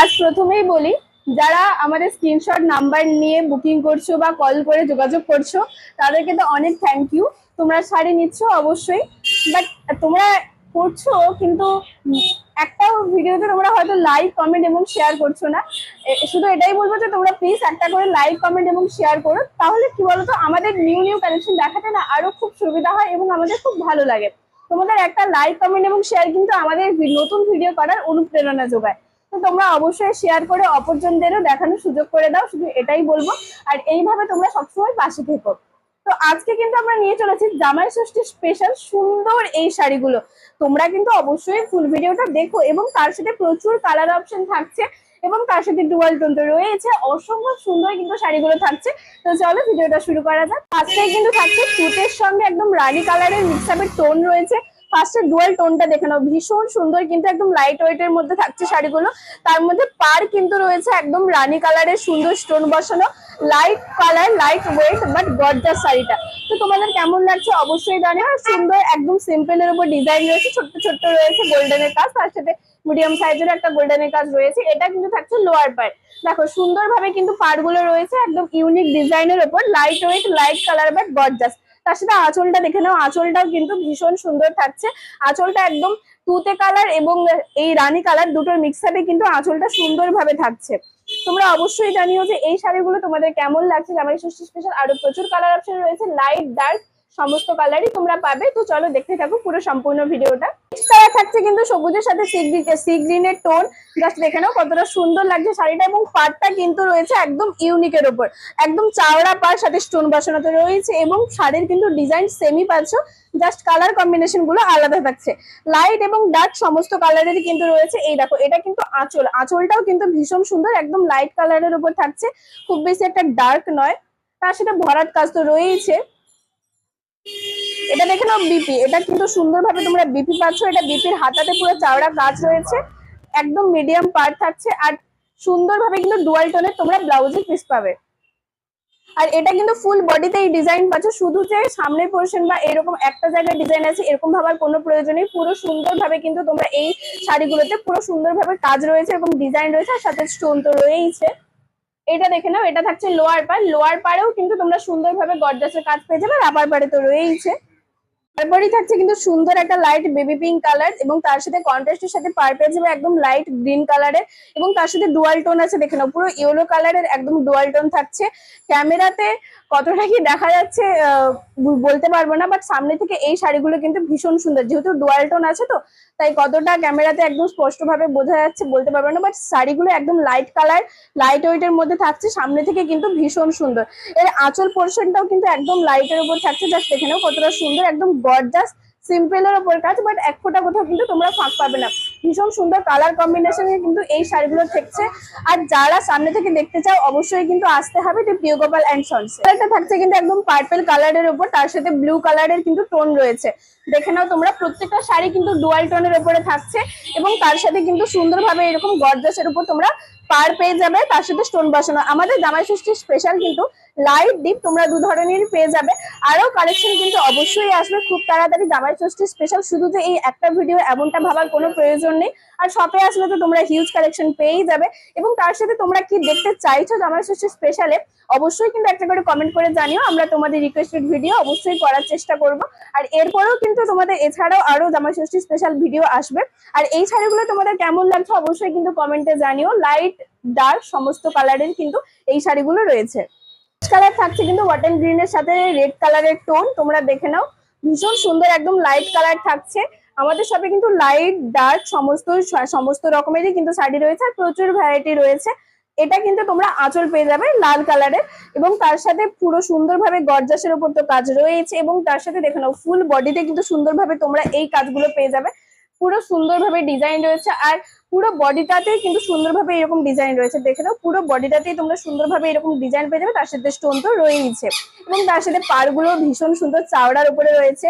আজ প্রথমেই বলি, যারা আমাদের স্ক্রিনশট নাম্বার নিয়ে বুকিং করছ বা কল করে যোগাযোগ করছ, তাদেরকে তো অনেক থ্যাংক ইউ তোমরা শাড়ি নিচ্ছ অবশ্যই বাট তোমরা করছ, কিন্তু একটা ভিডিওতে তোমরা হয়তো লাইক কমেন্ট এবং শেয়ার করছ না। শুধু এটাই বলব যে তোমরা প্লিজ একটা করে লাইক কমেন্ট এবং শেয়ার করো, তাহলে কি বলতো, আমাদের নিউ নিউ কালেকশন দেখাতে না আরও খুব সুবিধা হয় এবং আমাদের খুব ভালো লাগে। তোমাদের একটা লাইক কমেন্ট এবং শেয়ার কিন্তু আমাদের নতুন ভিডিও করার অনুপ্রেরণা যোগায়। তো তোমরা অবশ্যই শেয়ার করে অপরজনদেরও দেখানোর সুযোগ করে দাও, শুধু এটাই বলব। আর এইভাবে তোমরা সবসময় পাশে থেকো। তো আজকে কিন্তু আমরা নিয়ে চলেছি জামাই ষষ্ঠী স্পেশাল সুন্দর এই শাড়িগুলো। তোমরা কিন্তু অবশ্যই ফুল ভিডিওটা দেখো এবং তার সাথে প্রচুর কালার অপশন থাকছে এবং তার সাথে ডুয়াল টোন তো রয়েছে। অসম্ভব সুন্দর কিন্তু শাড়িগুলো থাকছে। তো চলো ভিডিওটা শুরু করা যাক। ফার্স্টে কিন্তু থাকছে তুতের সঙ্গে একদম রানি কালারের মিক্স আপের টোন রয়েছে। ফার্স্টে ডুয়াল টোনটা দেখে নাও। ভীষণ সুন্দর কিন্তু একদম লাইট ওয়েটের মধ্যে থাকছে শাড়িগুলো। তার মধ্যে পার কিন্তু রয়েছে একদম রানী কালারের সুন্দর স্টোন বসানো। Light colour light weight but gorgeous শাড়িটা। তো তোমাদের কেমন লাগছে অবশ্যই জানিও আর সুন্দর, একদম সিম্পলের উপর ডিজাইন রয়েছে। ছোট্ট ছোট্ট রয়েছে গোল্ডেনের কাজ। তার সাথে মিডিয়াম সাইজের একটা গোল্ডেনের কাজ রয়েছে। এটা কিন্তু থাকছে লোয়ার পার দেখো, সুন্দরভাবে কিন্তু পাড়গুলো রয়েছে। একদম ইউনিক ডিজাইনের উপর। Light weight light colour but gorgeous তার সাথে আঁচলটা দেখে নাও। আঁচলটাও কিন্তু ভীষণ সুন্দর থাকছে। আঁচলটা একদম তুতে কালার এবং এই রানী কালার দুটোর মিক্সাপে কিন্তু আঁচলটা সুন্দরভাবে থাকছে। তোমরা অবশ্যই জানিও যে এই শাড়িগুলো তোমাদের কেমন লাগছে। জামাই ষষ্ঠী স্পেশাল আরও প্রচুর কালার অপশন রয়েছে। লাইট ডার্ক সমস্ত কালারই তোমরা পাবে। তো চলো দেখতে থাকো পুরো সম্পূর্ণ ভিডিওটা। কালার থাকছে কিন্তু সবুজের সাথে সি সি গ্রিনের টোন জাস্ট দেখে নাও কতটা সুন্দর লাগছে শাড়িটা এবং পাটটা কিন্তু রয়েছে একদম ইউনিকের ওপর একদম চাওড়া পার সাথে স্টোন বসানোতে রয়েছে এবং শাড়ির কিন্তু ডিজাইন সেমি পাচ্ছ। জাস্ট কালার কম্বিনেশনগুলো আলাদা থাকছে। লাইট এবং ডার্ক সমস্ত কালারেরই কিন্তু রয়েছে। এই দেখো, এটা কিন্তু আঁচল। আঁচলটাও কিন্তু ভীষণ সুন্দর, একদম লাইট কালারের উপর থাকছে। খুব বেশি একটা ডার্ক নয়। তার সাথে ভরাট কাজ তো রয়েছে এটা দেখে নাও বিপি এটা কিন্তু সুন্দরভাবে তোমরা বিপি পাচ্ছ, এটা বিপির হাতাতে পুরো চাওড়া কাজ রয়েছে, একদম মিডিয়াম পার্ট থাকছে, আর সুন্দরভাবে কিন্তু ডুয়াল টোনের তোমরা ব্লাউজের পিস পাবে। আর এটা কিন্তু ফুল বডিতে এই ডিজাইন পাচ্ছ, শুধু যে সামনের পোর্শন বা এরকম একটা জায়গায় ডিজাইন আছে, এরকম ভাবার কোনো প্রয়োজন নেই, পুরো সুন্দরভাবে কিন্তু তোমরা এই শাড়িগুলোতে পুরো সুন্দরভাবে কাজ রয়েছে এবং ডিজাইন রয়েছে, আর সাথে স্টোন তো রয়েইছে। এটা দেখে নাও, এটা থাকছে লোয়ার পার লোয়ার পারেও কিন্তু তোমরা সুন্দরভাবে গর্জাসের কাজ পেয়ে যাবে, আর আপার পারে তো রয়েইছে। তারপরেই থাকছে কিন্তু সুন্দর একটা লাইট বেবি পিঙ্ক কালার এবং তার সাথে কন্ট্রাস্টের সাথে পার্পেল যাবে একদম লাইট গ্রিন কালারের এবং তার সাথে ডুয়াল টোন আছে, দেখে নাও, পুরো ইয়েলো কালারের একদম ডুয়াল টোন থাকছে। ক্যামেরাতে কতটা কি দেখা যাচ্ছে বলতে পারব না বাট সামনে থেকে এই শাড়িগুলো কিন্তু ভীষণ সুন্দর। যেহেতু ডুয়াল টোন আছে তো, তাই কতটা ক্যামেরাতে একদম স্পষ্টভাবে বোঝা যাচ্ছে বলতে পারব না বাট শাড়িগুলো একদম লাইট কালার লাইট ওয়েটের মধ্যে থাকছে, সামনে থেকে কিন্তু ভীষণ সুন্দর। এর আঁচল পোর্শনটাও কিন্তু একদম লাইটের উপর থাকছে জাস্ট এখানেও কতটা সুন্দর, একদম গর্জাস সিম্পলের ওপর কাজ বাট এক ফোঁটা কোথাও কিন্তু তোমরা ফাঁক পাবে না। ভীষণ সুন্দর কালার কম্বিনেশনে কিন্তু এই শাড়িগুলো থাকছে আর যারা সামনে থেকে দেখতে চাও, অবশ্যই কিন্তু আসতে হবে যে প্রিয় গোপাল অ্যান্ড সন্স। এটা থাকছে কিন্তু একদম পার্পল কালারের উপর, তার সাথে ব্লু কালারের কিন্তু টোন রয়েছে। দেখে নাও তোমরা, প্রত্যেকটা শাড়ি কিন্তু ডুয়াল টোনের উপরে থাকছে এবং তার সাথে কিন্তু সুন্দরভাবে এরকম গর্জাসের উপর তোমরা পার পেয়ে যাবে, তার সাথে স্টোন বসানো। আমাদের জামাই ষষ্ঠীর স্পেশাল কিন্তু লাইট ডিপ তোমরা দু ধরনের পেয়ে যাবে। আরও কালেকশন কিন্তু অবশ্যই আসবে। খুব তাড়াতাড়ি জামাই ষষ্ঠীর স্পেশাল শুধু যে এই একটা ভিডিও এমনটা ভাবার কোনো প্রয়োজন নেই আর শপে আসলে তো তোমরা হিউজ কালেকশন পেয়েই যাবে। এবং তার সাথে তোমরা কি দেখতে চাইছো জামাই ষষ্ঠীর স্পেশালে অবশ্যই কিন্তু একটা করে কমেন্ট করে জানিও। আমরা তোমাদের রিকোয়েস্টেড ভিডিও অবশ্যই করার চেষ্টা করব। আর এরপরেও কিন্তু তোমাদের এছাড়াও আরও জামাই ষষ্ঠী স্পেশাল ভিডিও আসবে। আর এই শাড়িগুলো তোমাদের কেমন লাগছে অবশ্যই কিন্তু কমেন্টে জানিও। লাইট ডার্ক সমস্ত কালারের কিন্তু এই শাড়িগুলো রয়েছে। কালার থাকছে কিন্তু ওয়াটার গ্রিনের সাথে রেড কালারের টোন তোমরা দেখে নাও। ভীষণ সুন্দর একদম লাইট কালার থাকছে। আমাদের শপে কিন্তু লাইট ডার্ক সমস্ত সমস্ত রকমেরই কিন্তু শাড়ি রয়েছে আর প্রচুর ভ্যারাইটি রয়েছে। এটা কিন্তু তোমরা আঁচল পেয়ে যাবে লাল কালারের এবং তার সাথে পুরো সুন্দরভাবে গর্জাসের উপর তো কাজ রয়েছে এবং তার সাথে দেখে নাও ফুল বডিতে কিন্তু সুন্দরভাবে তোমরা এই কাজগুলো পেয়ে যাবে। পুরো সুন্দরভাবে ডিজাইন রয়েছে আর পুরো বডিটাতে কিন্তু সুন্দরভাবে এরকম ডিজাইন রয়েছে। দেখে নাও, পুরো বডিটাতেই তোমরা সুন্দরভাবে এরকম ডিজাইন পেয়ে যাবে। তার সাথে স্টোন তো রয়েইছে এবং তার সাথে পারগুলো ভীষণ সুন্দর চাওড়ার উপরে রয়েছে।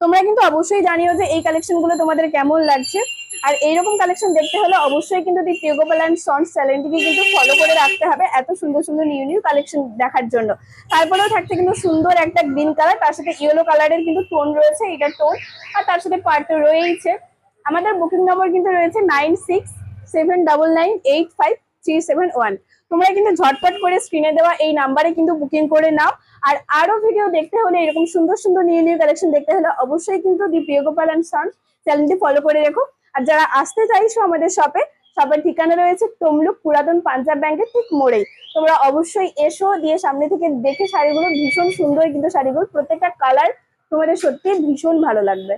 তোমরা কিন্তু অবশ্যই জানিও যে এই কালেকশনগুলো তোমাদের কেমন লাগছে। আর এইরকম কালেকশন দেখতে হলে অবশ্যই কিন্তু দি প্রিয়গোপাল অ্যান্ড সন্স চ্যানেলটিকে কিন্তু ফলো করে রাখতে হবে এত সুন্দর সুন্দর নিউ নিউ কালেকশন দেখার জন্য। তারপরেও থাকছে কিন্তু সুন্দর একটা গ্রিন কালার তার সাথে ইয়েলো কালারের কিন্তু টোন রয়েছে এটা টোন আর তার সাথে পার্ট রয়েইছে। আমাদের বুকিং নম্বর কিন্তু রয়েছে nine six seven double nine eight five three seven one তোমরা কিন্তু ঝটপট করে স্ক্রিনে দেওয়া এই নাম্বারে কিন্তু বুকিং করে নাও। আর আরও ভিডিও দেখতে হলে এরকম সুন্দর সুন্দর নিউ নিউ কালেকশন দেখতে হলে অবশ্যই কিন্তু দি প্রিয় গোপাল অ্যান্ড সন চ্যানেলটি ফলো করে রেখো। আর যারা আসতে চাইছো আমাদের শপে সবার ঠিকানা রয়েছে তমলুক পুরাতন পাঞ্জাব ব্যাংকের ঠিক মোড়েই। তোমরা অবশ্যই এসো, দিয়ে সামনে থেকে দেখে শাড়িগুলো ভীষণ সুন্দর কিন্তু শাড়িগুলো, প্রত্যেকটা কালার তোমাদের সত্যি ভীষণ ভালো লাগবে।